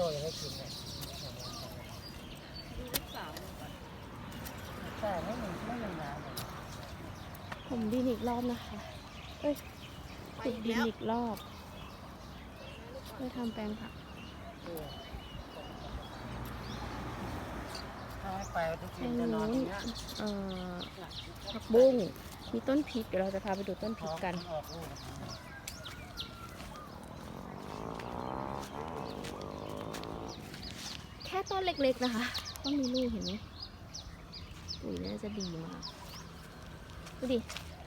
โต้ยังไม่กินเลยดูลูกสาวมันก่อนใช่ไม่มีไม่มีน้ำเลยผมดินอีกรอบนะคะ เอ้ยไปขุดอีกดินแล้วอีกรอบเพื่อทำแปลงผักเออถ้าไม่ไปทุกแปทีลงจะนนู้อนนตรงเนี้ยเอ่อผักบุ้งมีต้นพริกเดี๋ยวเราจะพาไปดูต้นพพริอกกัน ออกลูก แค่ต้นเล็กๆนะคะก็มีลูกเห็นไหมปุ๋ยน่าจะดีมากดูดิ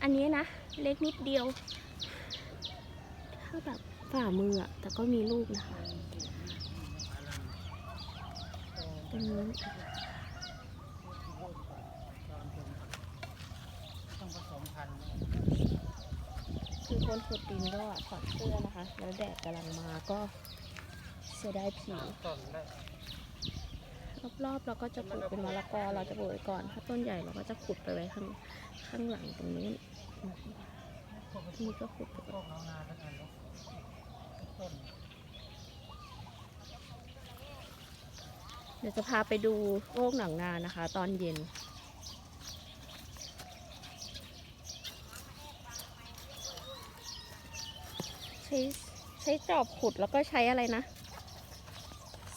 อันนี้นะ เล็กนิดเดียว ถ้าแบบฝ่ามืออะแต่ก็มีลูกนะคะตรงนู้คือคนขุดดินก็ถอดเสื้อนะคะ แล้วแดดกำลังมาก็เสียดายผิว รอบๆเราก็จะปลูกเป็นมะละกอเราจะปลูกไว้ก่อน ถ้าต้นใหญ่เราก็จะขุดไปไว้ข้างข้างหลังตรงนู้นนี่ก็ขุดไปพก่อนวกน้องนาทั้งอันเลยต้นเดี๋ยวจะพาไปดูโรคหนังนานะคะ ตอนเย็นใช้ใช้จอบขุดแล้วก็ใช้อะไรนะ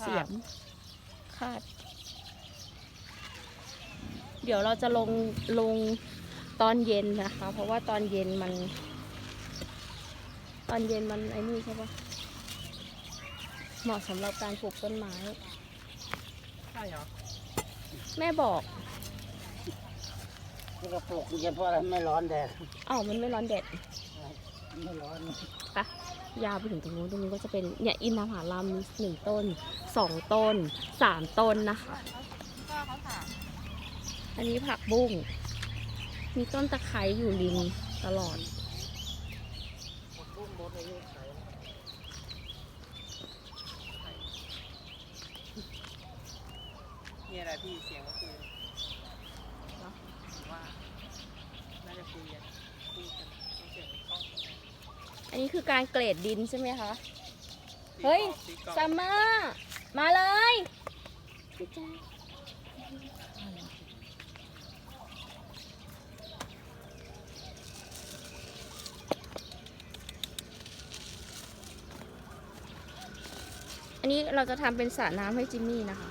เสียม คาด เดี๋ยวเราจะลงลงตอนเย็นนะคะ เพราะว่าตอนเย็นมัน ตอนเย็นมันไอ้นี่ใช่ปะเหมาะสำหรับการปลูกต้นไม้ ใช่เหรอแม่บอกที่เราปลูกเย็นเพราะอะไรไม่ร้อนแดด อ้าวมันไม่ร้อนแดดไม่ร้อน ปะยาวไปถึงตรงนู้นตรงนู้นก็จะเป็นเนี่ยอินทผลัมมีหนึ่งต้นสองต้นสามต้นนะคะก็เขาถามอันนี้ผักบุ้งมีต้นตะไคร้อยู่ริมตลอดบุ้งบดอายุไขมีอะไรพี่เสียงก็คือเนาะว่า น่าจะคุยกันคุยกันเสียงในกล้อง อันนี้คือการเกรดดินใช่ไหมคะตีเฮ้ยกรอบตีกรอบซัมเมอร์มาเลยพี่แจ๊คอันนี้เราจะทำเป็นสระน้ำให้จิมมี่นะคะ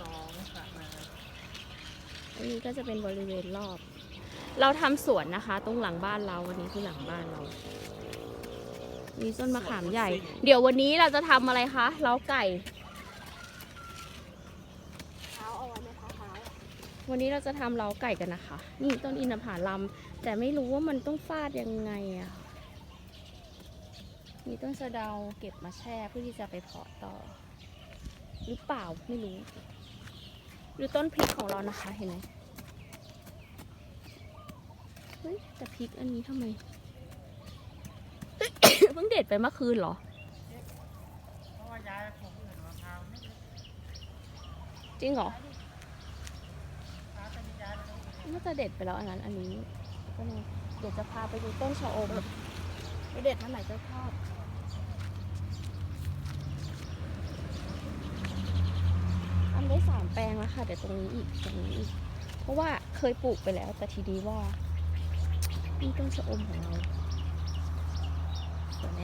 น้องสระมาอันนี้ก็จะเป็นบริเวณรอบ เราทำสวนนะคะ ตรงหลังบ้านเราวันนี้คือหลังบ้านเรา มีต้นมะขามใหญ่ เดี๋ยววันนี้เราจะทำอะไรคะเล้าไก่ เท้าเอาไว้ไหมคะเท้าวันนี้เราจะทำเล้าไก่กันนะคะ นี่ต้นอินทผลัมแต่ไม่รู้ว่ามันต้องฟาดยังไงอะมีต้นสะเดาเก็บมาแช่เพื่อที่จะไปเพาะต่อ หรือเปล่าไม่รู้ดูต้นพริกของเรานะคะเห็นไหม เฮ้ยแต่พริกอันนี้ทำไม เพิ่งเด็ดไปเมื่อคืนเหรอ เพราะว่าย้ายไปปลูกอื่นมะพร้าวนี่จริงเหรอ พร้าวตอนนี้ย้ายไปตรงอื่นน่าจะเด็ดไปแล้วอันนั้น อันนี้ก็เลยเดี๋ยวจะพาไปดูต้นชะอมไปเด็ดท่านไหนจะชอบทำได้สามแปลงแล้วค่ะเดี๋ยวตรงนี้อีกตรงนี้อีก เพราะว่าเคยปลูกไปแล้ว แต่ทีนี้ว่า นี่ต้นชะอมของเราสวยไหม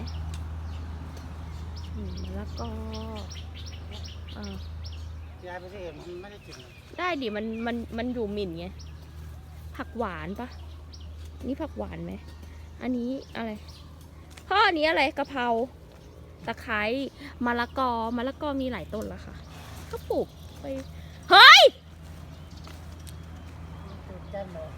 มมะละกออ่าย้ายไปที่อื่นมันไม่ได้กินได้ดิมันมันมันอยู่หมิ่นไงผักหวานปะนี่ผักหวานไหมอันนี้อะไรพ่ออันนี้อะไรกะเพราตะไคร้มะละกอมะละกอมีหลายต้นแล้วค่ะก็ปลูกไปเฮ้ยแก้มเลย